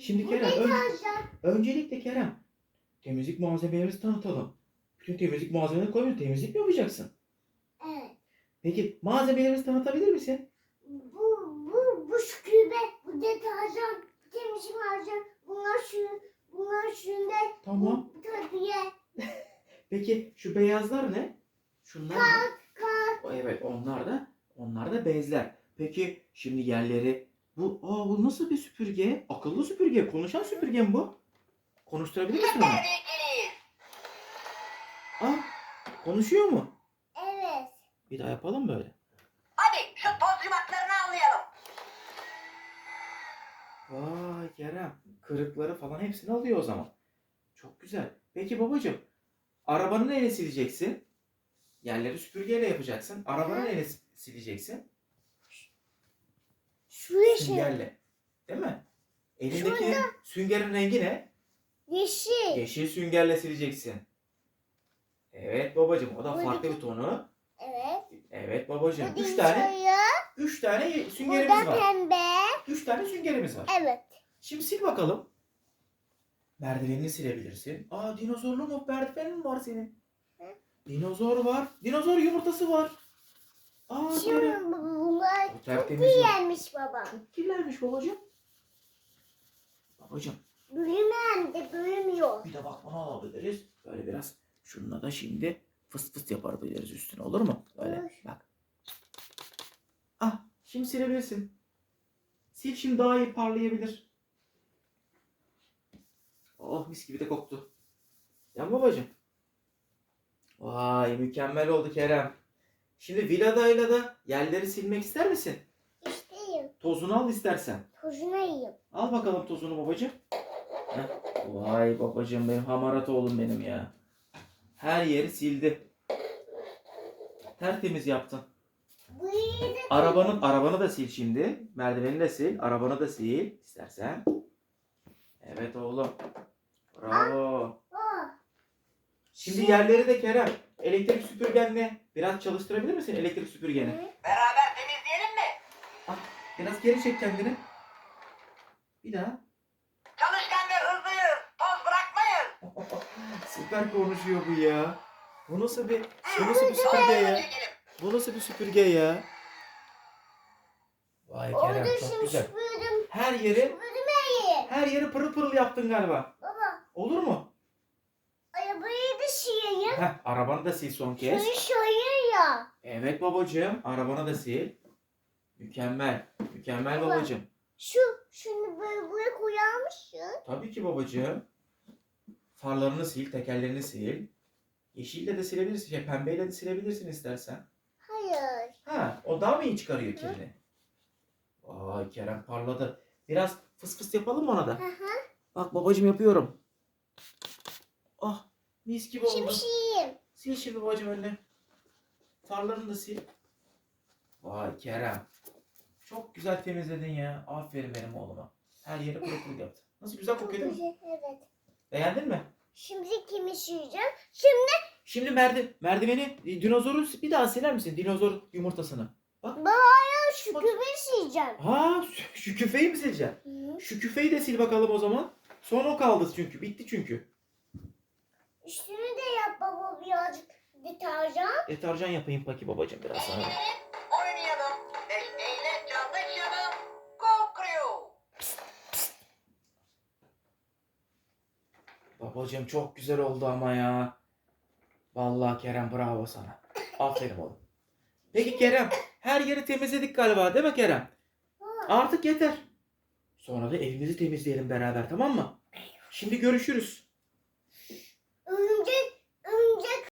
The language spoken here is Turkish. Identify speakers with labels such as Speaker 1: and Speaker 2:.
Speaker 1: Şimdi Kerem ön- öncelikle Kerem temizlik malzemelerimizi tanıtalım. Bütün temizlik malzemeleri koymuyor. Temizlik mi yapacaksın?
Speaker 2: Evet.
Speaker 1: Peki malzemelerimizi tanıtabilir misin?
Speaker 2: Bu, bu, bu şükübe, bu deterjan, temizlik malzeme, bunlar şu, bunlar şunde,
Speaker 1: Tamam.
Speaker 2: bu tabiye,
Speaker 1: Peki şu beyazlar ne? Şunlar ne?
Speaker 2: kar,
Speaker 1: O, Evet onlar da onlar da bezler. Peki şimdi yerleri bu aa bu nasıl bir süpürge? Akıllı süpürge. Konuşan süpürge mi bu? Konuşturabilir misin onu? Aa konuşuyor mu?
Speaker 2: evet.
Speaker 1: Bir daha yapalım böyle.
Speaker 3: Hadi şu toz yumaklarını anlayalım.
Speaker 1: Vay Kerem. Kırıkları falan hepsini alıyor o zaman. Çok güzel. Peki babacığım. Arabanı neyle sileceksin? Yerleri süpürgeyle yapacaksın. Arabanı neyle si- sileceksin? Süngerle. Değil mi? Elindeki süngerin rengi ne?
Speaker 2: yeşil,
Speaker 1: Yeşil süngerle sileceksin. Evet babacığım o da
Speaker 2: Buradaki-
Speaker 1: farklı bir tonu.
Speaker 2: evet.
Speaker 1: Evet babacığım. Üç tane,
Speaker 2: sarı,
Speaker 1: üç tane süngerimiz
Speaker 2: da
Speaker 1: var.
Speaker 2: pembe,
Speaker 1: Üç tane süngerimiz var.
Speaker 2: evet.
Speaker 1: Şimdi sil bakalım. Merdivenini silebilirsin. Aa dinozorlu mu merdivenin var senin? Dinozor var. Dinozor yumurtası var. Aa
Speaker 2: Şimdi bunlar
Speaker 1: Bu
Speaker 2: çok
Speaker 1: tertemiz
Speaker 2: beğenmiş baba.
Speaker 1: Çok kirlenmiş babacığım. Babacığım
Speaker 2: Bölümem de bölümüyor.
Speaker 1: bir de bakmanı alabiliriz. Böyle biraz şununla da şimdi fıs fıs yapabiliriz üstüne olur mu? Böyle
Speaker 2: Olur.
Speaker 1: bak. Ah şimdi silebilirsin. Sil şimdi daha iyi parlayabilir. Oh mis gibi de koktu. Ya babacığım. Vay mükemmel oldu Kerem. Şimdi villadayla da yerleri silmek ister misin?
Speaker 2: İsteyim.
Speaker 1: Tozunu al istersen.
Speaker 2: Tozuna yiyeyim.
Speaker 1: Al bakalım tozunu babacığım. Heh. Vay babacığım benim hamarat oğlum benim ya. Her yeri sildi. Tertemiz yaptın. Arabanın arabanı da sil şimdi. Merdiveni de sil. Arabanı da sil istersen. Evet oğlum. Bravo.
Speaker 2: Aa,
Speaker 1: Şimdi yerleri de Kerem. Elektrik süpürgenle biraz çalıştırabilir misin elektrik süpürgeni?
Speaker 3: Beraber temizleyelim mi?
Speaker 1: Biraz geri çek kendini. Bir daha.
Speaker 3: Çalışkan ve hızlıyız. Toz bırakmayız.
Speaker 1: Süper konuşuyor bu ya. Bu nasıl bir, bu nasıl bir süpürge ya? Bu nasıl bir süpürge ya? Vay Kerem
Speaker 2: Orada
Speaker 1: çok
Speaker 2: şimdi
Speaker 1: güzel.
Speaker 2: süpürdüm.
Speaker 1: Her yeri,
Speaker 2: Süpürdüm her yeri.
Speaker 1: her yeri pırıl pırıl yaptın galiba.
Speaker 2: Baba
Speaker 1: Olur mu? Heh, arabanı da sil son kez.
Speaker 2: Şunu şöyle ya.
Speaker 1: Evet babacığım, arabanı da sil. Mükemmel, mükemmel
Speaker 2: Baba.
Speaker 1: babacığım.
Speaker 2: Şu şunu böyle buraya koyarmışsın.
Speaker 1: Tabii ki babacığım. Farlarını sil, tekerlerini sil. Yeşille de silebilirsin, şey, pembeyle de silebilirsin istersen.
Speaker 2: Hayır.
Speaker 1: Ha, o daha mı iyi çıkarıyor kirini? Vay Kerem parladı. Biraz fıs fıs yapalım mı ona da?
Speaker 2: Hı hı.
Speaker 1: Bak babacığım yapıyorum. Ah mis gibi oldu.
Speaker 2: Şimdi sileyim.
Speaker 1: Sil şimdi babacığım önüne. Farlarını da sil. Vay Kerem. Çok güzel temizledin ya. Aferin benim oğluma. Her yeri pırıl pırıl yaptı. Nasıl güzel kokuyor değil mi?
Speaker 2: Evet.
Speaker 1: Beğendin mi?
Speaker 2: Şimdi kimi sileceğim? Şimdi
Speaker 1: Şimdi merdi merdiveni e, dinozoru bir daha siler misin? Dinozor yumurtasını.
Speaker 2: ben şu küpeyi sileceğim.
Speaker 1: Ha şu- şu küfeyi mi sileceksin? Şu küfeyi de sil bakalım o zaman. Son o kaldı çünkü. Bitti çünkü.
Speaker 2: Üstünü de yap baba birazcık deterjan.
Speaker 1: Deterjan yapayım paki babacığım biraz sana.
Speaker 3: Oynayalım. Neşeyle çalışalım. Go Crew.
Speaker 1: Babacığım çok güzel oldu ama ya. Vallahi Kerem bravo sana. Aferin oğlum. Peki Kerem her yeri temizledik galiba değil mi Kerem? Artık yeter. Sonra da evimizi temizleyelim beraber tamam mı? Şimdi görüşürüz.